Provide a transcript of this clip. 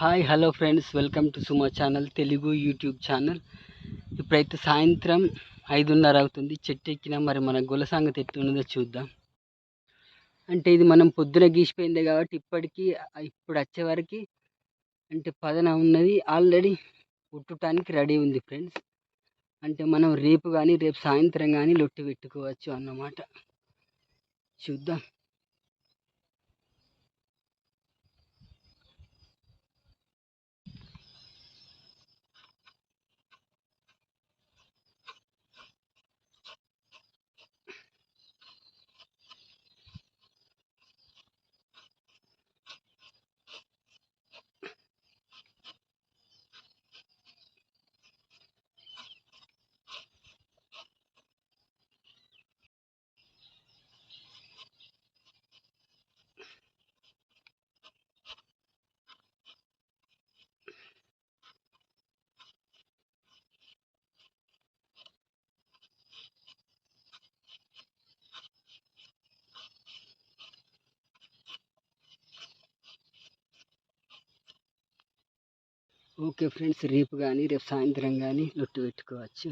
Hi hello friends welcome to Sumo channel Telugu YouTube channel ఇప్పుడైతే సాయంత్రం ఐదున్నర అవుతుంది. చెట్టు ఎక్కినా మరి మన గుల సంగతి ఎట్లున్నదో చూద్దాం. అంటే ఇది మనం పొద్దున గీసిపోయింది కాబట్టి ఇప్పటికీ ఇప్పుడు వచ్చే వరకు అంటే పదన ఉన్నది. ఆల్రెడీ ఉట్టుటానికి రెడీ ఉంది ఫ్రెండ్స్ అంటే మనం రేపు కానీ రేపు సాయంత్రం కానీ లొట్టి పెట్టుకోవచ్చు అన్నమాట. చూద్దాం. ఓకే ఫ్రెండ్స్ రేపు కానీ రేపు సాయంత్రం కానీ లొట్టు పెట్టుకోవచ్చు.